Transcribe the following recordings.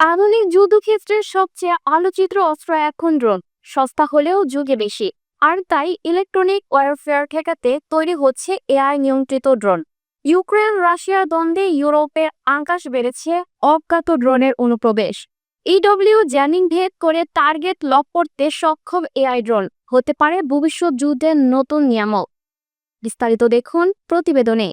আধুনিক যুদ্ধক্ষেত্রের সবচেয়ে আলোচিত অস্ত্র এখন ড্রোন, সস্তা হলেও যুগে বেশি। আর তাই ইলেকট্রনিক ওয়ারফেয়ার ঠেকাতে তৈরি হচ্ছে এআই নিয়ন্ত্রিত ড্রোন। ইউক্রেন, রাশিয়ার দ্বন্দ্বে ইউরোপের আকাশ বেড়েছে অজ্ঞাত ড্রোনের অনুপ্রবেশ। ইডব্লিউ জ্যানিং ভেদ করে টার্গেট লক করতে সক্ষম এআই ড্রোন, হতে পারে ভবিষ্যৎ যুদ্ধের নতুন নিয়ামক। বিস্তারিত দেখুন প্রতিবেদনে।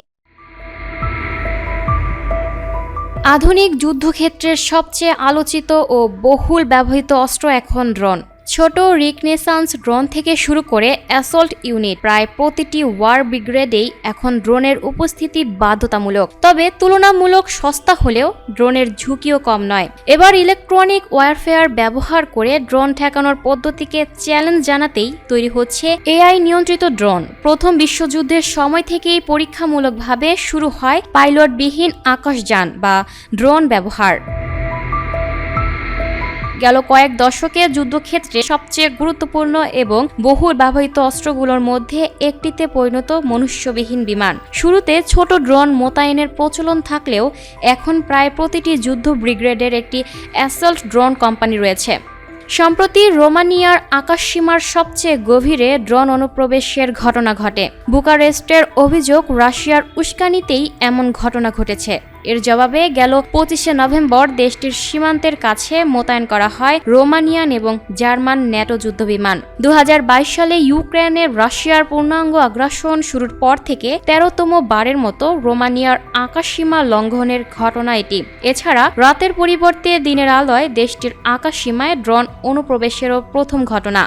আধুনিক যুদ্ধক্ষেত্রের সবচেয়ে আলোচিত ও বহুল ব্যবহৃত অস্ত্র এখন ড্রোন। ছোট রিকনেসান্স ড্রোন থেকে শুরু করে অ্যাসল্ট ইউনিট প্রায় প্রতিটি ওয়ার ব্রিগেডেই এখন ড্রোনের উপস্থিতি বাধ্যতামূলক। তবে তুলনামূলক সস্তা হলেও ড্রোনের ঝুঁকিও কম নয়। এবার ইলেকট্রনিক ওয়ারফেয়ার ব্যবহার করে ড্রোন ঠেকানোর পদ্ধতিকে চ্যালেঞ্জ জানাতেই তৈরি হচ্ছে এআই নিয়ন্ত্রিত ড্রোন। প্রথম বিশ্বযুদ্ধের সময় থেকেই পরীক্ষামূলকভাবে শুরু হয় পাইলটবিহীন আকাশযান বা ড্রোন ব্যবহার। গেল কয়েক দশকে যুদ্ধক্ষেত্রে সবচেয়ে গুরুত্বপূর্ণ এবং বহুল ব্যবহৃত অস্ত্রগুলোর মধ্যে একটিতে পরিণত মনুষ্যবিহীন বিমান। শুরুতে ছোট ড্রোন মোতায়েনের প্রচলন থাকলেও এখন প্রায় প্রতিটি যুদ্ধ ব্রিগেডের একটি অ্যাসল্ট ড্রোন কোম্পানি রয়েছে। সম্প্রতি রোমানিয়ার আকাশসীমার সবচেয়ে গভীরে ড্রোন অনুপ্রবেশের ঘটনা ঘটে। বুকারেস্টের অভিযোগ, রাশিয়ার উস্কানিতেই এমন ঘটনা ঘটেছে। এর জবাবে গেল পঁচিশে নভেম্বর দেশটির সীমান্তের কাছে মোতায়েন করা হয় রোমানিয়ান এবং জার্মান ন্যাটো যুদ্ধবিমান। দু হাজার বাইশ সালে ইউক্রেনের রাশিয়ার পূর্ণাঙ্গ আগ্রাসন শুরুর পর থেকে তেরোতম বারের মতো রোমানিয়ার আকাশসীমা লঙ্ঘনের ঘটনা এটি। এছাড়া রাতের পরিবর্তে দিনের আলোয় দেশটির আকাশসীমায় ড্রোন অনুপ্রবেশেরও প্রথম ঘটনা।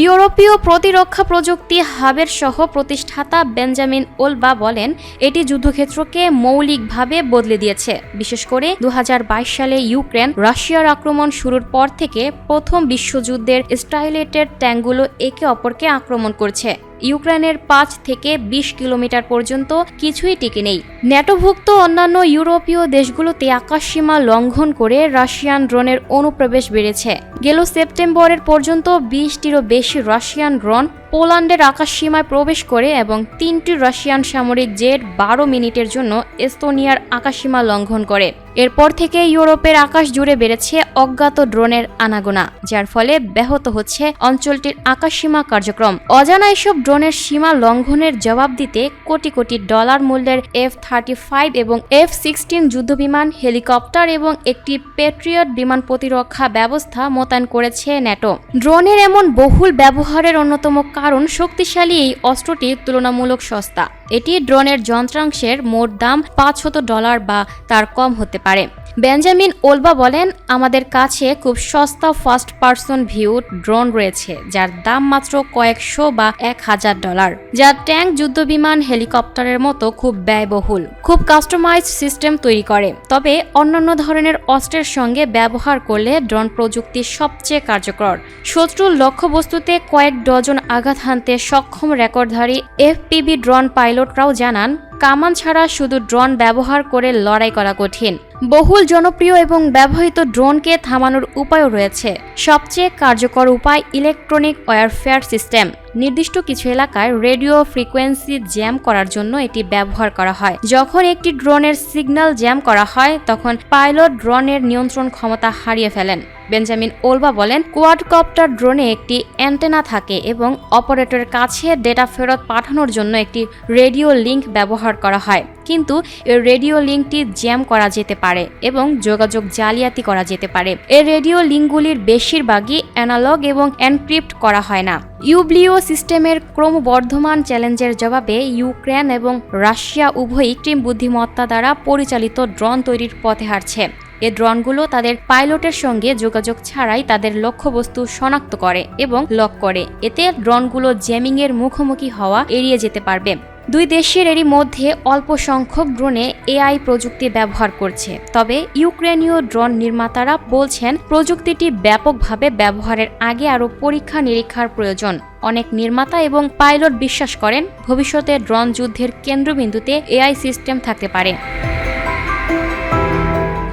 ইউরোপীয় প্রতিরক্ষা প্রযুক্তি হাবের সহ প্রতিষ্ঠাতা বেঞ্জামিন ওলবা বলেন, এটি যুদ্ধক্ষেত্রকে মৌলিকভাবে বদলে দিয়েছে। বিশেষ করে দু হাজার বাইশ সালে ইউক্রেন রাশিয়ার আক্রমণ শুরুর পর থেকে প্রথম বিশ্বযুদ্ধের স্টাইলেটের ট্যাঙ্কগুলো একে অপরকে আক্রমণ করছে। ইউক্রেনের পাঁচ থেকে ২০ কিলোমিটার পর্যন্ত কিছুই টিকে নেই। ন্যাটোভুক্ত অন্যান্য ইউরোপীয় দেশগুলোতে আকাশসীমা লঙ্ঘন করে রাশিয়ান ড্রোনের অনুপ্রবেশ বেড়েছে। গেল সেপ্টেম্বরের পর্যন্ত বিশটিরও বেশি রাশিয়ান ড্রোন পোল্যান্ডের আকাশসীমায় প্রবেশ করে এবং তিনটি রাশিয়ান সামরিক জেট বারো মিনিটের জন্য এস্তোনিয়ার আকাশসীমা লঙ্ঘন করে। এরপর থেকে ইউরোপের আকাশ জুড়ে বেড়েছে অজ্ঞাত ড্রোনের আনাগোনা, যার ফলে ব্যাহত হচ্ছে অঞ্চলটির আকাশসীমা কার্যক্রম। অজানা এসব ড্রোনের সীমা লঙ্ঘনের জবাব দিতে কোটি কোটি ডলার মূল্যের এফ থার্টি ফাইভ এবং এফ সিক্সটিন যুদ্ধবিমান, হেলিকপ্টার এবং একটি পেট্রিয়ট বিমান প্রতিরক্ষা ব্যবস্থা মোতায়েন করেছে ন্যাটো। ড্রোনের এমন বহুল ব্যবহারের অন্যতম কারণ শক্তিশালী এই অস্ত্রটি তুলনামূলক সস্তা। এটি ড্রোনের যন্ত্রাংশের মোট দাম পাঁচশত ডলার বা তার কম হতে পারে। বেঞ্জামিন ওলবা বলেন, আমাদের কাছে খুব সস্তা ফার্স্ট পার্সন ভিউ ড্রোন রয়েছে, যার দাম মাত্র কয়েকশো বা এক হাজার ডলার, যা ট্যাঙ্ক যুদ্ধবিমান হেলিকপ্টারের মতো খুব ব্যয়বহুল, খুব কাস্টমাইজ সিস্টেম তৈরি করে। তবে অন্যান্য ধরনের অস্ত্রের সঙ্গে ব্যবহার করলে ড্রোন প্রযুক্তি সবচেয়ে কার্যকর। শত্রুর লক্ষ্যবস্তুতে কয়েক ডজন আঘাত হানতে সক্ষম রেকর্ডধারী এফপিবি ড্রোন পাইলটরাও জানান, কামান ছাড়া শুধু ড্রোন ব্যবহার করে লড়াই করা কঠিন। বহুল জনপ্রিয় এবং ব্যবহৃত ড্রোনকে থামানোর উপায়ও রয়েছে। সবচেয়ে কার্যকর উপায় ইলেকট্রনিক ওয়ারফেয়ার সিস্টেম। নির্দিষ্ট কিছু এলাকায় রেডিও ফ্রিকোয়েন্সি জ্যাম করার জন্য এটি ব্যবহার করা হয়। যখন একটি ড্রোনের সিগন্যাল জ্যাম করা হয়, তখন পাইলট ড্রোনের নিয়ন্ত্রণ ক্ষমতা হারিয়ে ফেলেন। বেঞ্জামিন ওলবা বলেন, কোয়াডকপ্টার ড্রোনে একটি অ্যান্টেনা থাকে এবং অপারেটরের কাছে ডেটা ফেরত পাঠানোর জন্য একটি রেডিও লিঙ্ক ব্যবহার করা হয়। কিন্তু এর রেডিও লিঙ্কটি জ্যাম করা যেতে পারে এবং যোগাযোগ জালিয়াতি করা যেতে পারে। এর রেডিও লিঙ্কগুলির বেশিরভাগই অ্যানালগ এবং এনক্রিপ্ট করা হয় না। ইউব্লিও সিস্টেমের ক্রমবর্ধমান চ্যালেঞ্জের জবাবে ইউক্রেন এবং রাশিয়া উভয়ই কৃত্রিম বুদ্ধিমত্তা দ্বারা পরিচালিত ড্রোন তৈরির পথে হাঁটছে। এ ড্রোনগুলো তাদের পাইলটের সঙ্গে যোগাযোগ ছাড়াই তাদের লক্ষ্যবস্তু শনাক্ত করে এবং লক করে। এতে ড্রোনগুলো জ্যামিংয়ের মুখোমুখি হওয়া এড়িয়ে যেতে পারবে। দুই দেশের এরই মধ্যে অল্প সংখ্যক ড্রোনে এআই প্রযুক্তি ব্যবহার করছে। তবে ইউক্রেনীয় ড্রোন নির্মাতারা বলছেন, প্রযুক্তিটি ব্যাপকভাবে ব্যবহারের আগে আরও পরীক্ষা নিরীক্ষার প্রয়োজন। অনেক নির্মাতা এবং পাইলট বিশ্বাস করেন, ভবিষ্যতে ড্রোন যুদ্ধের কেন্দ্রবিন্দুতে এআই সিস্টেম থাকতে পারে।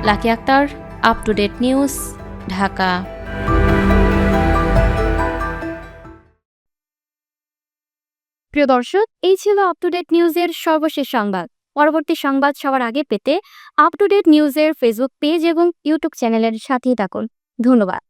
Lucky Akter up to date news Dhaka. প্রিয় দর্শক, এই ছিল আপ টু ডেট নিউজের সর্বশেষ সংবাদ। পরবর্তী সংবাদ সবার আগে পেতে আপ টু ডেট নিউজের ফেসবুক পেজ এবং ইউটিউব চ্যানেলের সাথেই থাকুন। ধন্যবাদ।